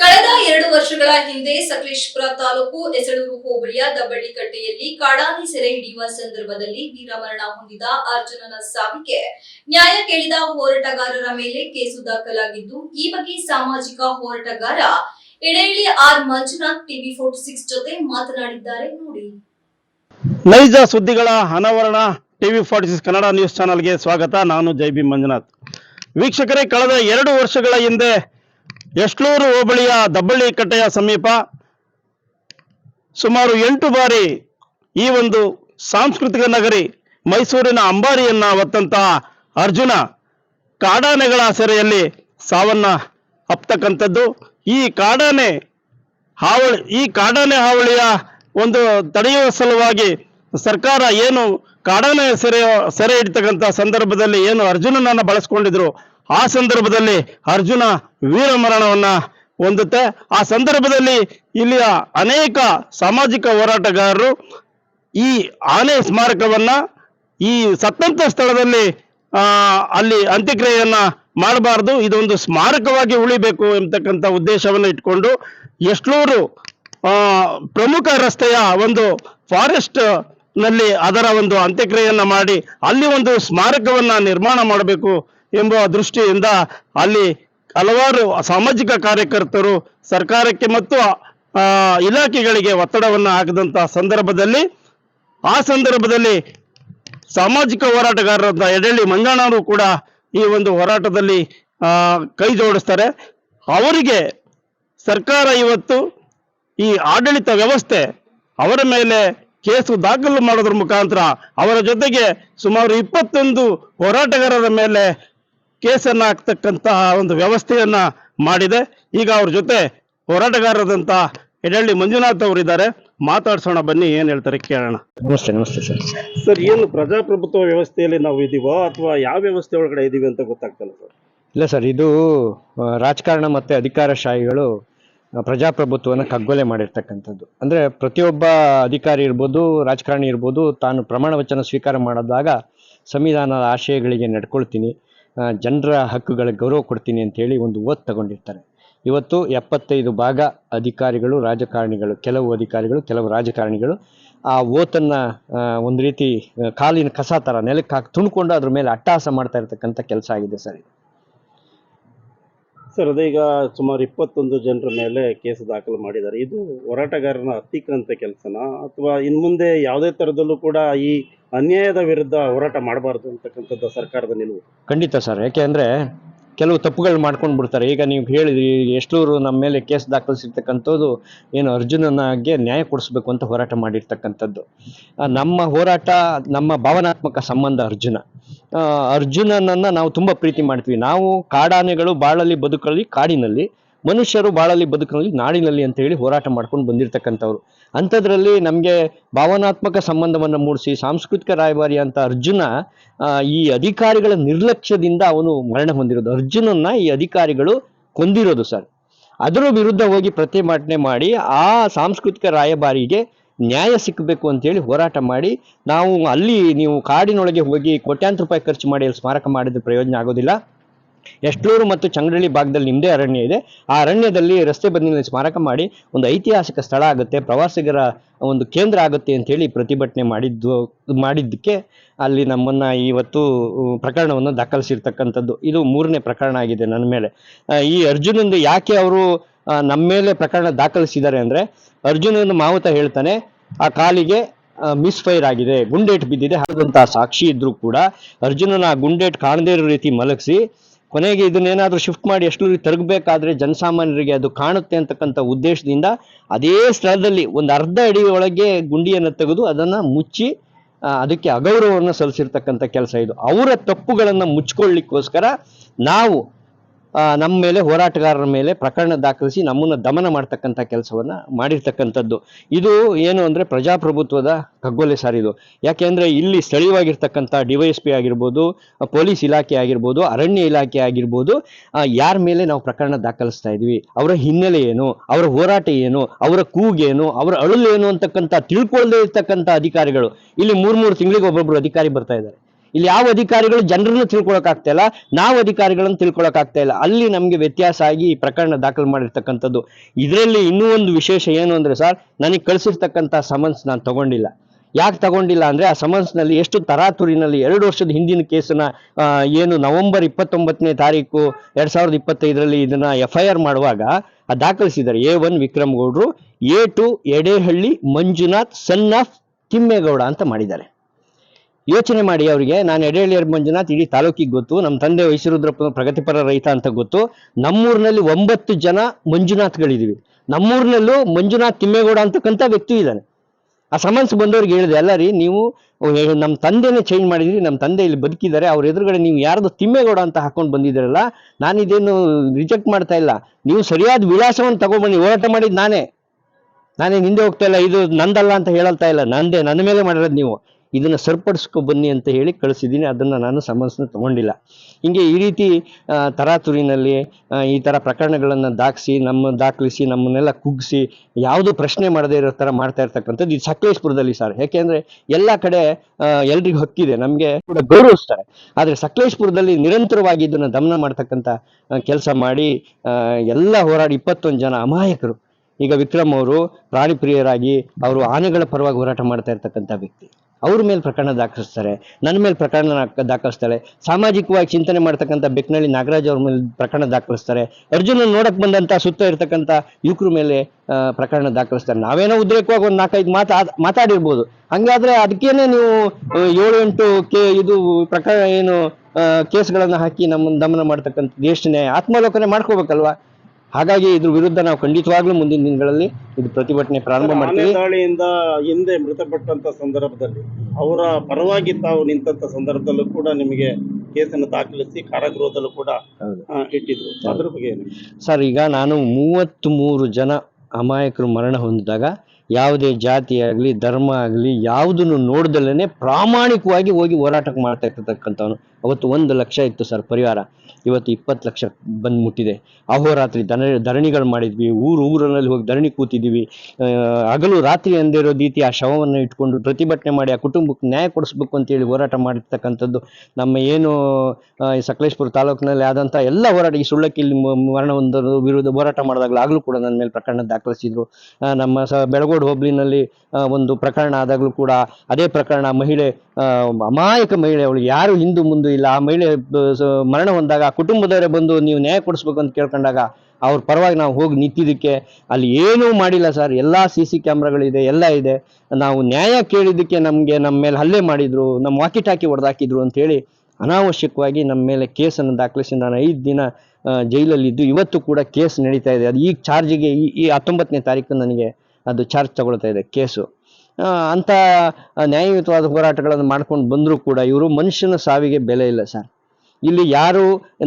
ಕಳೆದ ಎರಡು ವರ್ಷಗಳ ಹಿಂದೆ ಸಕಲೇಶ್ಪುರ ತಾಲೂಕು ಎಸಳೂರು ಹೋಬಳಿಯ ದಬ್ಬಳ್ಳಿಕಟ್ಟೆಯಲ್ಲಿ ಕಾಡಾನೆ ಸೆರೆ ಹಿಡಿಯುವ ಸಂದರ್ಭದಲ್ಲಿ ವೀರಮರಣ ಹೊಂದಿದ ಅರ್ಜುನನ ಸಾವಿಗೆ ನ್ಯಾಯ ಕೇಳಿದ ಹೋರಾಟಗಾರರ ಮೇಲೆ ಕೇಸು ದಾಖಲಾಗಿದ್ದು, ಈ ಬಗ್ಗೆ ಸಾಮಾಜಿಕ ಹೋರಾಟಗಾರ Edehalli R Manjunath, TV forty six ಜೊತೆ ಮಾತನಾಡಿದ್ದಾರೆ. ನೋಡಿ. ನೈಜ ಸುದ್ದಿಗಳ ಅನಾವರಣ, TV forty six Kannada news ಚಾನಲ್ಗೆ ಸ್ವಾಗತ. ನಾನು ಜೈ ಬಿ ಮಂಜುನಾಥ್. ವೀಕ್ಷಕರೇ, ಕಳೆದ ಎರಡು ವರ್ಷಗಳ ಹಿಂದೆ ಯಶ್ಲೂರು ಹೋಬಳಿಯ ದಬ್ಬಳ್ಳಿ ಕಟ್ಟೆಯ ಸಮೀಪ ಸುಮಾರು ಎಂಟು ಬಾರಿ ಈ ಒಂದು ಸಾಂಸ್ಕೃತಿಕ ನಗರಿ ಮೈಸೂರಿನ ಅಂಬಾರಿಯನ್ನ ಹೊತ್ತಂತ ಅರ್ಜುನ ಕಾಡಾನೆಗಳ ಸೆರೆಯಲ್ಲಿ ಸಾವನ್ನ ಅಪ್ತಕ್ಕಂಥದ್ದು. ಈ ಕಾಡಾನೆ ಹಾವಳಿ, ಈ ಕಾಡಾನೆ ಹಾವಳಿಯ ಒಂದು ತಡೆಯುವ ಸಲುವಾಗಿ ಸರ್ಕಾರ ಏನು ಕಾಡಾನೆ ಸೆರೆ ಸೆರೆ ಇಡ್ತಕ್ಕಂಥ ಸಂದರ್ಭದಲ್ಲಿ ಏನು ಅರ್ಜುನನನ್ನ ಬಳಸ್ಕೊಂಡಿದ್ರು ಆ ಸಂದರ್ಭದಲ್ಲಿ ಅರ್ಜುನ ವೀರ ಮರಣವನ್ನ ಹೊಂದುತ್ತೆ. ಆ ಸಂದರ್ಭದಲ್ಲಿ ಇಲ್ಲಿಯ ಅನೇಕ ಸಾಮಾಜಿಕ ಹೋರಾಟಗಾರರು ಈ ಆನೆ ಸ್ಮಾರಕವನ್ನ ಈ ಸತ್ತಂತ ಸ್ಥಳದಲ್ಲಿ ಅಲ್ಲಿ ಅಂತ್ಯಕ್ರಿಯೆಯನ್ನ ಮಾಡಬಾರ್ದು. ಇದೊಂದು ಸ್ಮಾರಕವಾಗಿ ಉಳಿಬೇಕು ಎಂಬತಕ್ಕಂಥ ಉದ್ದೇಶವನ್ನು ಇಟ್ಕೊಂಡು ಎಷ್ಟೂರು ಪ್ರಮುಖ ರಸ್ತೆಯ ಒಂದು ಫಾರೆಸ್ಟ್ನಲ್ಲಿ ಅದರ ಒಂದು ಅಂತ್ಯಕ್ರಿಯೆಯನ್ನ ಮಾಡಿ ಅಲ್ಲಿ ಒಂದು ಸ್ಮಾರಕವನ್ನ ನಿರ್ಮಾಣ ಮಾಡಬೇಕು ಎಂಬ ದೃಷ್ಟಿಯಿಂದ ಅಲ್ಲಿ ಹಲವಾರು ಸಾಮಾಜಿಕ ಕಾರ್ಯಕರ್ತರು ಸರ್ಕಾರಕ್ಕೆ ಮತ್ತು ಇಲಾಖೆಗಳಿಗೆ ಒತ್ತಡವನ್ನು ಹಾಕಿದಂಥ ಸಂದರ್ಭದಲ್ಲಿ, ಆ ಸಂದರ್ಭದಲ್ಲಿ ಸಾಮಾಜಿಕ ಹೋರಾಟಗಾರರಾದ ಎಡಳ್ಳಿ ಮಂಜಣ್ಣವರು ಕೂಡ ಈ ಒಂದು ಹೋರಾಟದಲ್ಲಿ ಕೈ ಜೋಡಿಸ್ತಾರೆ. ಅವರಿಗೆ ಸರ್ಕಾರ ಇವತ್ತು ಈ ಆಡಳಿತ ವ್ಯವಸ್ಥೆ ಅವರ ಮೇಲೆ ಕೇಸು ದಾಖಲು ಮಾಡೋದ್ರ ಮುಖಾಂತರ ಅವರ ಜೊತೆಗೆ ಸುಮಾರು ಇಪ್ಪತ್ತೊಂದು ಹೋರಾಟಗಾರರ ಮೇಲೆ ಕೇಸನ್ನ ಹಾಕ್ತಕ್ಕಂತಹ ಒಂದು ವ್ಯವಸ್ಥೆಯನ್ನ ಮಾಡಿದೆ. ಈಗ ಅವ್ರ ಜೊತೆ ಹೋರಾಟಗಾರರಾದಂಥ ಎಡಳ್ಳಿ ಮಂಜುನಾಥ್ ಅವರಿದ್ದಾರೆ. ಮಾತಾಡ್ಸೋಣ ಬನ್ನಿ ಏನ್ ಹೇಳ್ತಾರೆ ಕೇಳೋಣ. ನಮಸ್ತೆ ನಮಸ್ತೆ ಸರ್. ಸರ್ ಏನು ಪ್ರಜಾಪ್ರಭುತ್ವ ವ್ಯವಸ್ಥೆಯಲ್ಲಿ ನಾವು ಇದೀವೋ ಅಥವಾ ಯಾವ ವ್ಯವಸ್ಥೆ ಒಳಗಡೆ ಇದೀವಿ ಅಂತ ಗೊತ್ತಾಗ್ತಲ್ಲ ಸರ್? ಇಲ್ಲ ಸರ್ ಇದು ರಾಜಕಾರಣ ಮತ್ತು ಅಧಿಕಾರಶಾಹಿಗಳು ಪ್ರಜಾಪ್ರಭುತ್ವವನ್ನು ಕಗ್ಗೊಲೆ ಮಾಡಿರ್ತಕ್ಕಂಥದ್ದು. ಅಂದರೆ ಪ್ರತಿಯೊಬ್ಬ ಅಧಿಕಾರಿ ಇರ್ಬೋದು ರಾಜಕಾರಣಿ ಇರ್ಬೋದು ತಾನು ಪ್ರಮಾಣ ವಚನ ಸ್ವೀಕಾರ ಮಾಡಿದಾಗ ಸಂವಿಧಾನದ ಆಶಯಗಳಿಗೆ ನಡ್ಕೊಳ್ತೀನಿ. ಜನರ ಹಕ್ಕುಗಳಿಗೆ ಗೌರವ ಕೊಡ್ತೀನಿ ಅಂತೇಳಿ ಒಂದು ಓತ್ ತಗೊಂಡಿರ್ತಾರೆ. ಇವತ್ತು ಎಪ್ಪತ್ತೈದು ಭಾಗ ಅಧಿಕಾರಿಗಳು, ರಾಜಕಾರಣಿಗಳು, ಕೆಲವು ಅಧಿಕಾರಿಗಳು, ಕೆಲವು ರಾಜಕಾರಣಿಗಳು ಆ ಓತನ್ನು ಒಂದು ರೀತಿ ಕಾಲಿನ ಕಸ ಥರ ನೆಲಕ್ಕೆ ಹಾಕಿ ತುಣ್ಕೊಂಡು ಅದ್ರ ಮೇಲೆ ಅಟ್ಟಹಾಸ ಮಾಡ್ತಾ ಇರ್ತಕ್ಕಂಥ ಕೆಲಸ ಆಗಿದೆ ಸರ್ ಸರ್, ಅದೀಗ ಸುಮಾರು ಇಪ್ಪತ್ತೊಂದು ಜನರ ಮೇಲೆ ಕೇಸು ದಾಖಲು ಮಾಡಿದ್ದಾರೆ. ಇದು ಹೋರಾಟಗಾರನ ಹತ್ತಿಕ್ಕಂಥ ಕೆಲಸನ? ಅಥವಾ ಇನ್ಮುಂದೆ ಯಾವುದೇ ಥರದಲ್ಲೂ ಕೂಡ ಈ ಅನ್ಯಾಯದ ವಿರುದ್ಧ ಹೋರಾಟ ಮಾಡಬಾರ್ದು ಅಂತಕ್ಕಂಥದ್ದು ಸರ್ಕಾರದ ನಿಲುವು. ಖಂಡಿತ ಸರ್. ಯಾಕೆ ಕೆಲವು ತಪ್ಪುಗಳು ಮಾಡ್ಕೊಂಡು ಬಿಡ್ತಾರೆ. ಈಗ ನೀವು ಹೇಳಿದ್ರಿ ಎಷ್ಟೂರು ನಮ್ಮ ಮೇಲೆ ಕೇಸ್ ದಾಖಲಿಸಿರ್ತಕ್ಕಂಥದ್ದು ಏನು ಅರ್ಜುನನಾಗೆ ನ್ಯಾಯ ಕೊಡಿಸ್ಬೇಕು ಅಂತ ಹೋರಾಟ ಮಾಡಿರ್ತಕ್ಕಂಥದ್ದು. ನಮ್ಮ ಹೋರಾಟ, ನಮ್ಮ ಭಾವನಾತ್ಮಕ ಸಂಬಂಧ ಅರ್ಜುನ. ಅರ್ಜುನನನ್ನು ಅರ್ಜುನನನ್ನ ನಾವು ತುಂಬ ಪ್ರೀತಿ ಮಾಡ್ತೀವಿ. ನಾವು ಕಾಡಾನೆಗಳು ಬಾಳಲ್ಲಿ ಬದುಕಲ್ಲಿ ಕಾಡಿನಲ್ಲಿ, ಮನುಷ್ಯರು ಬಾಳಲ್ಲಿ ಬದುಕಲ್ಲಿ ನಾಡಿನಲ್ಲಿ ಅಂತ ಹೇಳಿ ಹೋರಾಟ ಮಾಡ್ಕೊಂಡು ಬಂದಿರತಕ್ಕಂಥವ್ರು. ಅಂಥದ್ರಲ್ಲಿ ನಮಗೆ ಭಾವನಾತ್ಮಕ ಸಂಬಂಧವನ್ನು ಮೂಡಿಸಿ, ಸಾಂಸ್ಕೃತಿಕ ರಾಯಭಾರಿ ಅಂತ ಅರ್ಜುನ ಈ ಅಧಿಕಾರಿಗಳ ನಿರ್ಲಕ್ಷ್ಯದಿಂದ ಅವನು ಮರಣ ಹೊಂದಿರೋದು. ಅರ್ಜುನನ್ನ ಈ ಅಧಿಕಾರಿಗಳು ಕೊಂದಿರೋದು ಸರ್. ಅದರ ವಿರುದ್ಧ ಹೋಗಿ ಪ್ರತಿಭಟನೆ ಮಾಡಿ, ಆ ಸಾಂಸ್ಕೃತಿಕ ರಾಯಭಾರಿಗೆ ನ್ಯಾಯ ಸಿಕ್ಕಬೇಕು ಅಂತೇಳಿ ಹೋರಾಟ ಮಾಡಿ, ನಾವು ಅಲ್ಲಿ ನೀವು ಕಾಡಿನೊಳಗೆ ಹೋಗಿ ಕೋಟ್ಯಾಂತರ ರೂಪಾಯಿ ಖರ್ಚು ಮಾಡಿ ಅಲ್ಲಿ ಸ್ಮಾರಕ ಮಾಡಿದ ಪ್ರಯೋಜನ ಆಗೋದಿಲ್ಲ. ಎಷ್ಟೂರು ಮತ್ತು ಚಂಗಡಳ್ಳಿ ಭಾಗದಲ್ಲಿ ನಿಮ್ಮದೇ ಅರಣ್ಯ ಇದೆ. ಆ ಅರಣ್ಯದಲ್ಲಿ ರಸ್ತೆ ಬದಿನಲ್ಲಿ ಸ್ಮಾರಕ ಮಾಡಿ ಒಂದು ಐತಿಹಾಸಿಕ ಸ್ಥಳ ಆಗುತ್ತೆ. ಪ್ರವಾಸಿಗರ ಒಂದು ಕೇಂದ್ರ ಆಗುತ್ತೆ ಅಂತೇಳಿ ಪ್ರತಿಭಟನೆ ಮಾಡಿದ್ದು, ಮಾಡಿದ್ದಕ್ಕೆ ಅಲ್ಲಿ ನಮ್ಮನ್ನ ಇವತ್ತು ಪ್ರಕರಣವನ್ನು ದಾಖಲಿಸಿರ್ತಕ್ಕಂಥದ್ದು. ಇದು ಮೂರನೇ ಪ್ರಕರಣ ಆಗಿದೆ ನನ್ನ ಮೇಲೆ. ಈ ಅರ್ಜುನಂದು ಯಾಕೆ ಅವರು ನಮ್ಮ ಮೇಲೆ ಪ್ರಕರಣ ದಾಖಲಿಸಿದ್ದಾರೆ ಅಂದ್ರೆ, ಅರ್ಜುನನ ಮಾವುತ ಹೇಳ್ತಾನೆ, ಆ ಕಾಲಿಗೆ ಮಿಸ್ ಫೈರ್ ಆಗಿದೆ, ಗುಂಡೇಟ್ ಬಿದ್ದಿದೆ. ಹಾಗಂತ ಸಾಕ್ಷಿ ಇದ್ರೂ ಕೂಡ ಅರ್ಜುನನ ಗುಂಡೇಟ್ ಕಾಣದೇ ಇರೋ ರೀತಿ ಮಲಗಿಸಿ ಕೊನೆಗೆ ಇದನ್ನೇನಾದರೂ ಶಿಫ್ಟ್ ಮಾಡಿ ಎಷ್ಟು ತರಗಬೇಕಾದ್ರೆ ಜನಸಾಮಾನ್ಯರಿಗೆ ಅದು ಕಾಣುತ್ತೆ ಅಂತಕ್ಕಂಥ ಉದ್ದೇಶದಿಂದ ಅದೇ ಸ್ಥಳದಲ್ಲಿ ಒಂದು ಅರ್ಧ ಅಡಿ ಒಳಗೆ ಗುಂಡಿಯನ್ನು ತೆಗೆದು ಅದನ್ನು ಮುಚ್ಚಿ ಅದಕ್ಕೆ ಅಗೌರವವನ್ನು ಸಲ್ಲಿಸಿರ್ತಕ್ಕಂಥ ಕೆಲಸ ಇದು. ಅವರ ತಪ್ಪುಗಳನ್ನು ಮುಚ್ಕೊಳ್ಳಿಕ್ಕೋಸ್ಕರ ನಾವು ನಮ್ಮ ಮೇಲೆ ಹೋರಾಟಗಾರರ ಮೇಲೆ ಪ್ರಕರಣ ದಾಖಲಿಸಿ ನಮ್ಮನ್ನು ದಮನ ಮಾಡ್ತಕ್ಕಂಥ ಕೆಲಸವನ್ನ ಮಾಡಿರ್ತಕ್ಕಂಥದ್ದು. ಇದು ಏನು ಅಂದ್ರೆ ಪ್ರಜಾಪ್ರಭುತ್ವದ ಕಗ್ಗೊಲೆ ಸಾರಿದು ಯಾಕೆಂದ್ರೆ ಇಲ್ಲಿ ಸ್ಥಳೀಯವಾಗಿರ್ತಕ್ಕಂಥ ಡಿವೈಎಸ್ ಪಿ ಆಗಿರ್ಬೋದು, ಪೊಲೀಸ್ ಇಲಾಖೆ ಆಗಿರ್ಬೋದು, ಅರಣ್ಯ ಇಲಾಖೆ ಆಗಿರ್ಬೋದು ಯಾರ ಮೇಲೆ ನಾವು ಪ್ರಕರಣ ದಾಖಲಿಸ್ತಾ ಇದೀವಿ. ಅವರ ಹಿನ್ನೆಲೆ ಏನು? ಅವರ ಹೋರಾಟ ಏನು? ಅವರ ಕೂಗೇನು ಅವರ ಅಳಲು ಏನು ಅಂತಕ್ಕಂಥ ತಿಳ್ಕೊಳ್ಳದೇ ಇರ್ತಕ್ಕಂಥ ಅಧಿಕಾರಿಗಳು. ಇಲ್ಲಿ ಮೂರು ಮೂರು ತಿಂಗಳಿಗೆ ಒಬ್ಬೊಬ್ರು ಅಧಿಕಾರಿ ಬರ್ತಾ ಇದ್ದಾರೆ. ಇಲ್ಲಿ ಯಾವ ಅಧಿಕಾರಿಗಳು ಜನರನ್ನು ತಿಳ್ಕೊಳಕ್ ಆಗ್ತಾ ಇಲ್ಲ, ನಾವು ಅಧಿಕಾರಿಗಳನ್ನು ತಿಳ್ಕೊಳಕ್ ಆಗ್ತಾ ಇಲ್ಲ. ಅಲ್ಲಿ ನಮಗೆ ವ್ಯತ್ಯಾಸ ಆಗಿ ಈ ಪ್ರಕರಣ ದಾಖಲು ಮಾಡಿರ್ತಕ್ಕಂಥದ್ದು. ಇದರಲ್ಲಿ ಇನ್ನೂ ಒಂದು ವಿಶೇಷ ಏನು ಅಂದ್ರೆ ಸರ್ ನನಗೆ ಕಳಿಸಿರ್ತಕ್ಕಂಥ ಸಮನ್ಸ್ ನಾನು ತಗೊಂಡಿಲ್ಲ. ಯಾಕೆ ತಗೊಂಡಿಲ್ಲ ಅಂದ್ರೆ ಆ ಸಮನ್ಸ್ನಲ್ಲಿ ಎಷ್ಟು ತರಾತುರಿನಲ್ಲಿ ಎರಡು ವರ್ಷದ ಹಿಂದಿನ ಕೇಸನ್ನ ಏನು ನವೆಂಬರ್ ಇಪ್ಪತ್ತೊಂಬತ್ತನೇ ತಾರೀಕು ಎರಡ್ ಸಾವಿರದ ಇಪ್ಪತ್ತೈದರಲ್ಲಿ ಇದನ್ನ ಎಫ್ ಐ ಆರ್ ಮಾಡುವಾಗ ದಾಖಲಿಸಿದ್ದಾರೆ. ಎ ಒನ್ ವಿಕ್ರಮ್ ಗೌಡ್ರು, A two Edehalli Manjunath, son of Thimmegowda ಅಂತ ಮಾಡಿದ್ದಾರೆ. ಯೋಚನೆ ಮಾಡಿ ಅವರಿಗೆ, ನಾನು ಎಡೆಹಳ್ಳಿಯರ್ ಮಂಜುನಾಥ್, ಇಡೀ ತಾಲೂಕಿಗೆ ಗೊತ್ತು ನಮ್ಮ ತಂದೆ ವೈಶ್ವರುದ್ರಪ್ಪ ಪ್ರಗತಿಪರ ರೈತ ಅಂತ ಗೊತ್ತು. ನಮ್ಮೂರಿನಲ್ಲಿ ಒಂಬತ್ತು ಜನ ಮಂಜುನಾಥ್ಗಳಿದ್ದೀವಿ ನಮ್ಮೂರಿನಲ್ಲೂ ಮಂಜುನಾಥ್ ತಿಮ್ಮೇಗೌಡ ಅಂತಕ್ಕಂಥ ವ್ಯಕ್ತಿ ಇದ್ದಾನೆ. ಆ ಸಮನ್ಸ್ ಬಂದವ್ರಿಗೆ ಹೇಳಿದೆ, ಅಲ್ಲ ರೀ, ನೀವು ನಮ್ಮ ತಂದೆನೇ ಚೇಂಜ್ ಮಾಡಿದ್ರಿ ನಮ್ಮ ತಂದೆ ಇಲ್ಲಿ ಬದುಕಿದ್ದಾರೆ, ಅವ್ರ ಎದುರುಗಡೆ ನೀವು ಯಾರ್ದು ತಿಮ್ಮೇಗೌಡ ಅಂತ ಹಾಕೊಂಡು ಬಂದಿದ್ದೀರಲ್ಲ, ನಾನು ಇದೇನು ರಿಜೆಕ್ಟ್ ಮಾಡ್ತಾ ಇಲ್ಲ. ನೀವು ಸರಿಯಾದ ವಿಳಾಸವನ್ನು ತಗೊಂಡ್ಬನ್ನಿ, ಹೋರಾಟ ಮಾಡಿದ್ದು ನಾನೇ. ನಾನೇ ಹಿಂದೆ ಹೋಗ್ತಾ ಇಲ್ಲ, ಇದು ನಂದಲ್ಲ ಅಂತ ಹೇಳಲ್ತಾ ಇಲ್ಲ. ನಂದೇ, ನನ್ನ ಮೇಲೆ ಮಾಡಿರೋದು ನೀವು. ಇದನ್ನ ಸರಿಪಡಿಸ್ಕೊ ಬನ್ನಿ ಅಂತ ಹೇಳಿ ಕಳಿಸಿದ್ದೀನಿ. ಅದನ್ನ ನಾನು ಸಮನ್ಸ್ನ ತಗೊಂಡಿಲ್ಲ. ಹಿಂಗೆ ಈ ರೀತಿ ತರಾತುರಿನಲ್ಲಿ ಈ ಥರ ಪ್ರಕರಣಗಳನ್ನು ದಾಖಿಸಿ ನಮ್ಮ ದಾಖಲಿಸಿ, ನಮ್ಮನ್ನೆಲ್ಲ ಕುಗ್ಗಿಸಿ ಯಾವುದು ಪ್ರಶ್ನೆ ಮಾಡದೇ ಇರೋ ಥರ ಮಾಡ್ತಾ ಇರ್ತಕ್ಕಂಥದ್ದು ಇದು ಸಕಲೇಶ್ಪುರದಲ್ಲಿ ಸರ್. ಯಾಕೆಂದ್ರೆ ಎಲ್ಲ ಕಡೆ ಎಲ್ರಿಗೂ ಹಕ್ಕಿದೆ. ನಮಗೆ ಕೂಡ ಗೌರವಿಸ್ತಾರೆ. ಆದರೆ ಸಕಲೇಶ್ಪುರದಲ್ಲಿ ನಿರಂತರವಾಗಿ ಇದನ್ನು ದಮನ ಮಾಡ್ತಕ್ಕಂಥ ಕೆಲಸ ಮಾಡಿ ಎಲ್ಲ ಹೋರಾಡಿ ಇಪ್ಪತ್ತೊಂದು ಜನ ಅಮಾಯಕರು. ಈಗ ವಿಕ್ರಮ್ ಅವರು ಪ್ರಾಣಿ ಪ್ರಿಯರಾಗಿ ಅವರು ಆನೆಗಳ ಪರವಾಗಿ ಹೋರಾಟ ಮಾಡ್ತಾ ಇರ್ತಕ್ಕಂಥ ವ್ಯಕ್ತಿ. ಅವ್ರ ಮೇಲೆ ಪ್ರಕರಣ ದಾಖಲಿಸ್ತಾರೆ, ನನ್ನ ಮೇಲೆ ಪ್ರಕರಣ ದಾಖಲಿಸ್ತಾರೆ. ಸಾಮಾಜಿಕವಾಗಿ ಚಿಂತನೆ ಮಾಡ್ತಕ್ಕಂಥ ಬೆಕ್ನಳ್ಳಿ ನಾಗರಾಜ್ ಅವ್ರ ಮೇಲೆ ಪ್ರಕರಣ ದಾಖಲಿಸ್ತಾರೆ. ಅರ್ಜುನ ನೋಡಕ್ ಬಂದಂತ ಸುತ್ತ ಇರ್ತಕ್ಕಂಥ ಯುವಕರ ಮೇಲೆ ಪ್ರಕರಣ ದಾಖಲಿಸ್ತಾರೆ. ನಾವೇನೋ ಉದ್ರೇಕವಾಗಿ ಒಂದು ನಾಲ್ಕೈದು ಮಾತಾ ಮಾತಾಡಿರ್ಬೋದು. ಹಂಗಾದ್ರೆ ಅದಕ್ಕೇನೆ ನೀವು ಏಳು ಎಂಟು ಕೆ ಇದು ಪ್ರಕರಣ ಏನು ಕೇಸ್ಗಳನ್ನು ಹಾಕಿ ನಮ್ಮನ್ನು ದಮನ ಮಾಡ್ತಕ್ಕಂಥದ್ದು ದೇಶನೇ ನ್ಯಾಯ ಆತ್ಮಾವಲೋಕನೆ ಮಾಡ್ಕೋಬೇಕಲ್ವಾ? ಹಾಗಾಗಿ ಇದ್ರ ವಿರುದ್ಧ ನಾವು ಖಂಡಿತವಾಗ್ಲೂ ಮುಂದಿನ ದಿನಗಳಲ್ಲಿ ಇದು ಪ್ರತಿಭಟನೆ ಪ್ರಾರಂಭ ಮಾಡ್ತೀವಿ. ದಾಳಿಯಿಂದ ಹಿಂದೆ ಮೃತಪಟ್ಟಂತ ಸಂದರ್ಭದಲ್ಲಿ ಅವರ ಪರವಾಗಿ ತಾವು ನಿಂತ ಸಂದರ್ಭದಲ್ಲೂ ಕೂಡ ನಿಮಗೆ ಕೇಸನ್ನು ದಾಖಲಿಸಿ ಕಾರಾಗೃಹದಲ್ಲೂ ಕೂಡ. ಇಟ್ಟಿದ್ರು. ಅದ್ರ ಬಗ್ಗೆ ಸರ್ ಈಗ ನಾನು ಮೂವತ್ತ್ ಮೂರು ಜನ ಅಮಾಯಕರು ಮರಣ ಹೊಂದಿದಾಗ ಯಾವುದೇ ಜಾತಿ ಆಗಲಿ, ಧರ್ಮ ಆಗಲಿ, ಯಾವುದನ್ನು ನೋಡ್ದಲೇ ಪ್ರಾಮಾಣಿಕವಾಗಿ ಹೋಗಿ ಹೋರಾಟಕ್ಕೆ ಮಾಡ್ತಾ ಇರ್ತಕ್ಕಂಥವನು. ಅವತ್ತು ಒಂದು ಲಕ್ಷ ಇತ್ತು ಸರ್ ಪರಿವಾರ. ಇವತ್ತು ಇಪ್ಪತ್ತು ಲಕ್ಷ ಬಂದು ಮುಟ್ಟಿದೆ. ಅಹೋರಾತ್ರಿ ದನ, ಧರಣಿಗಳು ಮಾಡಿದ್ವಿ. ಊರು ಊರಲ್ಲಿ ಹೋಗಿ ಧರಣಿ ಕೂತಿದ್ದೀವಿ. ಹಗಲು ರಾತ್ರಿ ಅಂದಿರೋ ರೀತಿ ಆ ಶವವನ್ನು ಇಟ್ಕೊಂಡು ಪ್ರತಿಭಟನೆ ಮಾಡಿ ಆ ಕುಟುಂಬಕ್ಕೆ ನ್ಯಾಯ ಕೊಡಿಸ್ಬೇಕು ಅಂತೇಳಿ ಹೋರಾಟ ಮಾಡಿರ್ತಕ್ಕಂಥದ್ದು. ನಮ್ಮ ಏನು ಸಕಲೇಶ್ಪುರ ತಾಲೂಕಿನಲ್ಲಿ ಆದಂಥ ಎಲ್ಲ ಹೋರಾಟ ಈ ಸುಳ್ಳಕ್ಕಿಲ್ಲಿ ಮರಣ ಹೊಂದೋದು ವಿರುದ್ಧ ಹೋರಾಟ ಮಾಡಿದಾಗಲೂ ಆಗಲೂ ಕೂಡ ನನ್ನ ಮೇಲೆ ಪ್ರಕರಣ ದಾಖಲಿಸಿದ್ರು. ನಮ್ಮ ಸ, ಬೆಳಗೋಡು ಹೋಬಳಿನಲ್ಲಿ ಒಂದು ಪ್ರಕರಣ ಆದಾಗಲೂ ಕೂಡ ಅದೇ ಪ್ರಕರಣ ಮಹಿಳೆ ಅಮಾಯಕ ಮಹಿಳೆ, ಅವಳು ಯಾರು ಹಿಂದು ಮುಂದು ಇಲ್ಲ. ಆ ಮಹಿಳೆ ಮರಣ ಹೊಂದಾಗ ಕುಟುಂಬದವರೇ ಬಂದು ನೀವು ನ್ಯಾಯ ಕೊಡಿಸ್ಬೇಕು ಅಂತ ಕೇಳ್ಕೊಂಡಾಗ ಅವ್ರ ಪರವಾಗಿ ನಾವು ಹೋಗಿ ನಿಂತಿದ್ದಕ್ಕೆ ಅಲ್ಲಿ ಏನೂ ಮಾಡಿಲ್ಲ ಸರ್. ಎಲ್ಲ ಸಿ ಸಿ ಕ್ಯಾಮ್ರಾಗಳಿದೆ, ಎಲ್ಲ ಇದೆ. ನಾವು ನ್ಯಾಯ ಕೇಳಿದ್ದಕ್ಕೆ ನಮಗೆ ನಮ್ಮ ಮೇಲೆ ಹಲ್ಲೆ ಮಾಡಿದ್ರು, ನಮ್ಮ ವಾಕಿಟಾಕಿ ಹೊಡೆದಾಕಿದ್ರು ಅಂತೇಳಿ ಅನಾವಶ್ಯಕವಾಗಿ ನಮ್ಮ ಮೇಲೆ ಕೇಸನ್ನು ದಾಖಲಿಸಿ ನಾನು ಐದು ದಿನ ಜೈಲಲ್ಲಿದ್ದು ಇವತ್ತು ಕೂಡ ಕೇಸ್ ನಡೀತಾ ಇದೆ. ಅದು ಈಗ ಚಾರ್ಜಿಗೆ ಈ ಈ ಹತ್ತೊಂಬತ್ತನೇ ತಾರೀಕು ನನಗೆ ಅದು ಚಾರ್ಜ್ ತಗೊಳ್ತಾ ಇದೆ ಕೇಸು. ಅಂಥ ನ್ಯಾಯಯುತವಾದ ಹೋರಾಟಗಳನ್ನು ಮಾಡ್ಕೊಂಡು ಬಂದರೂ ಕೂಡ ಇವರು ಮನುಷ್ಯನ ಸಾವಿಗೆ ಬೆಲೆ ಇಲ್ಲ ಸರ್. ಇಲ್ಲಿ ಯಾರು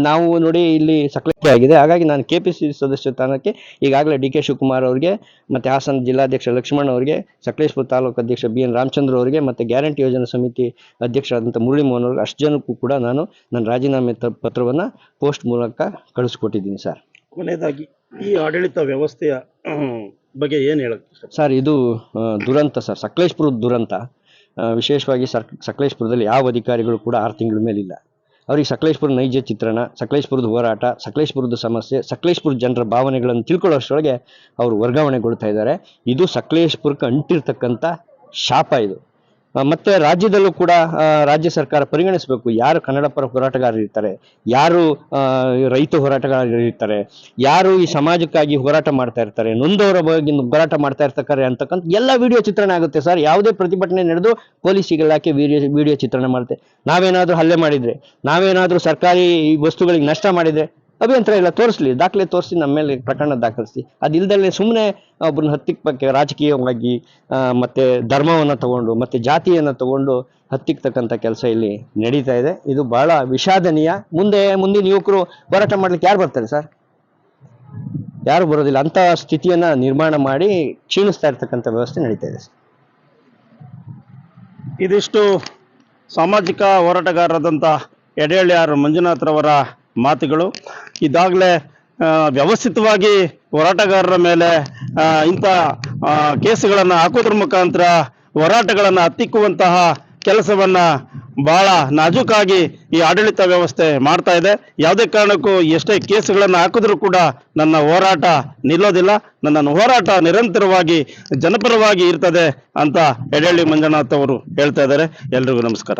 ನಾವು ನೋಡಿ ಇಲ್ಲಿ ಸಕ್ಲಕ್ಕೆ ಆಗಿದೆ. ಹಾಗಾಗಿ ನಾನು ಕೆ ಪಿ ಸಿ ಸದಸ್ಯ ಸ್ಥಾನಕ್ಕೆ ಈಗಾಗಲೇ ಡಿ ಕೆ ಶಿವಕುಮಾರ್ ಅವರಿಗೆ ಮತ್ತು ಹಾಸನ ಜಿಲ್ಲಾಧ್ಯಕ್ಷ ಲಕ್ಷ್ಮಣ್ ಅವರಿಗೆ ಸಕಲೇಶ್ಪುರ ತಾಲೂಕು ಅಧ್ಯಕ್ಷ ಬಿ ಎನ್ ರಾಮಚಂದ್ರ ಅವರಿಗೆ ಮತ್ತು ಗ್ಯಾರಂಟಿ ಯೋಜನಾ ಸಮಿತಿ ಅಧ್ಯಕ್ಷರಾದಂಥ ಮುರಳಿ ಮೋಹನ್ ಅವ್ರಿಗೆ ಅಷ್ಟು ಜನಕ್ಕೂ ಕೂಡ ನಾನು ನನ್ನ ರಾಜೀನಾಮೆ ಪತ್ರವನ್ನು ಪೋಸ್ಟ್ ಮೂಲಕ ಕಳಿಸ್ಕೊಟ್ಟಿದ್ದೀನಿ ಸರ್. ಕೊನೆಯದಾಗಿ ಈ ಆಡಳಿತ ವ್ಯವಸ್ಥೆಯ ಬಗ್ಗೆ ಏನು ಹೇಳ ಸರ್? ಇದು ದುರಂತ ಸರ್. ಸಕಲೇಶ್ಪುರದ ದುರಂತ. ವಿಶೇಷವಾಗಿ ಸರ್ ಸಕಲೇಶ್ಪುರದಲ್ಲಿ ಯಾವ ಅಧಿಕಾರಿಗಳು ಕೂಡ ಆರು ತಿಂಗಳ ಮೇಲಿಲ್ಲ. ಅವ್ರಿಗೆ ಸಕಲೇಶ್ಪುರ ನೈಜ ಚಿತ್ರಣ, ಸಕಲೇಶ್ಪುರದ ಹೋರಾಟ, ಸಕಲೇಶ್ಪುರದ ಸಮಸ್ಯೆ, ಸಕಲೇಶ್ಪುರ ಜನರ ಭಾವನೆಗಳನ್ನು ತಿಳ್ಕೊಳ್ಳೋಷ್ಟರೊಳಗೆ ಅವರು ವರ್ಗಾವಣೆಗೊಳ್ತಾ ಇದ್ದಾರೆ. ಇದು ಸಕಲೇಶ್ಪುರಕ್ಕೆ ಅಂಟಿರ್ತಕ್ಕಂಥ ಶಾಪ ಇದು. ಮತ್ತೆ ರಾಜ್ಯದಲ್ಲೂ ಕೂಡ ರಾಜ್ಯ ಸರ್ಕಾರ ಪರಿಗಣಿಸಬೇಕು. ಯಾರು ಕನ್ನಡ ಪರ ಹೋರಾಟಗಾರರು ಇರ್ತಾರೆ, ಯಾರು ರೈತ ಹೋರಾಟಗಾರರು ಇರ್ತಾರೆ, ಯಾರು ಈ ಸಮಾಜಕ್ಕಾಗಿ ಹೋರಾಟ ಮಾಡ್ತಾ ಇರ್ತಾರೆ, ನೊಂದವರ ಬಗ್ಗೆ ಹೋರಾಟ ಮಾಡ್ತಾ ಇರ್ತಾರೆ ಅಂತಕ್ಕಂಥ ಎಲ್ಲ ವಿಡಿಯೋ ಚಿತ್ರಣ ಆಗುತ್ತೆ ಸರ್. ಯಾವುದೇ ಪ್ರತಿಭಟನೆ ನಡೆದು ಪೊಲೀಸ್ ಇಲಾಖೆ ವಿಡಿಯೋ ವಿಡಿಯೋ ಚಿತ್ರಣ ಮಾಡುತ್ತೆ. ನಾವೇನಾದರೂ ಹಲ್ಲೆ ಮಾಡಿದ್ರೆ, ನಾವೇನಾದರೂ ಸರ್ಕಾರಿ ವಸ್ತುಗಳಿಗೆ ನಷ್ಟ ಮಾಡಿದ್ರೆ ಅಭ್ಯಂತರ ಇಲ್ಲ ತೋರಿಸ್ಲಿ ದಾಖಲೆ ತೋರಿಸಿ ನಮ್ಮ ಮೇಲೆ ಪ್ರಕರಣ ದಾಖಲಿಸಿ. ಅದಿಲ್ದಲೆ ಸುಮ್ಮನೆ ಒಬ್ಬರನ್ನ ಹತ್ತಿಕ್ಕಕ್ಕೆ ರಾಜಕೀಯವಾಗಿ ಆ, ಮತ್ತೆ ಧರ್ಮವನ್ನು ತಗೊಂಡು ಮತ್ತೆ ಜಾತಿಯನ್ನು ತಗೊಂಡು ಹತ್ತಿಕ್ತಕ್ಕಂಥ ಕೆಲಸ ಇಲ್ಲಿ ನಡೀತಾ ಇದೆ. ಇದು ಬಹಳ ವಿಷಾದನೀಯ. ಮುಂದೆ ಮುಂದಿನ ಯುವಕರು ಹೋರಾಟ ಮಾಡ್ಲಿಕ್ಕೆ ಯಾರು ಬರ್ತಾರೆ ಸರ್? ಯಾರು ಬರೋದಿಲ್ಲ. ಅಂತ ಸ್ಥಿತಿಯನ್ನ ನಿರ್ಮಾಣ ಮಾಡಿ ಕ್ಷೀಣಿಸ್ತಾ ಇರ್ತಕ್ಕಂಥ ವ್ಯವಸ್ಥೆ ನಡೀತಾ ಇದೆ ಸರ್. ಇದಿಷ್ಟು ಸಾಮಾಜಿಕ ಹೋರಾಟಗಾರರಾದಂಥ ಎಡೆಹಳ್ಳಿಯಾರ್ ಮಂಜುನಾಥ್ರವರ ಮಾತುಗಳು. ಇದಾಗಲೇ ವ್ಯವಸ್ಥಿತವಾಗಿ ಹೋರಾಟಗಾರರ ಮೇಲೆ ಇಂಥ ಕೇಸುಗಳನ್ನು ಹಾಕೋದ್ರ ಮುಖಾಂತರ ಹೋರಾಟಗಳನ್ನು ಹತ್ತಿಕ್ಕುವಂತಹ ಕೆಲಸವನ್ನ ಬಹಳ ನಾಜೂಕಾಗಿ ಈ ಆಡಳಿತ ವ್ಯವಸ್ಥೆ ಮಾಡ್ತಾ ಇದೆ. ಯಾವುದೇ ಕಾರಣಕ್ಕೂ ಎಷ್ಟೇ ಕೇಸುಗಳನ್ನು ಹಾಕಿದ್ರೂ ಕೂಡ ನನ್ನ ಹೋರಾಟ ನಿಲ್ಲೋದಿಲ್ಲ. ನನ್ನ ಹೋರಾಟ ನಿರಂತರವಾಗಿ, ಜನಪರವಾಗಿ ಇರ್ತದೆ ಅಂತ ಎಡಹಳ್ಳಿ ಮಂಜುನಾಥ್ ಅವರು ಹೇಳ್ತಾ ಇದ್ದಾರೆ. ಎಲ್ರಿಗೂ ನಮಸ್ಕಾರ.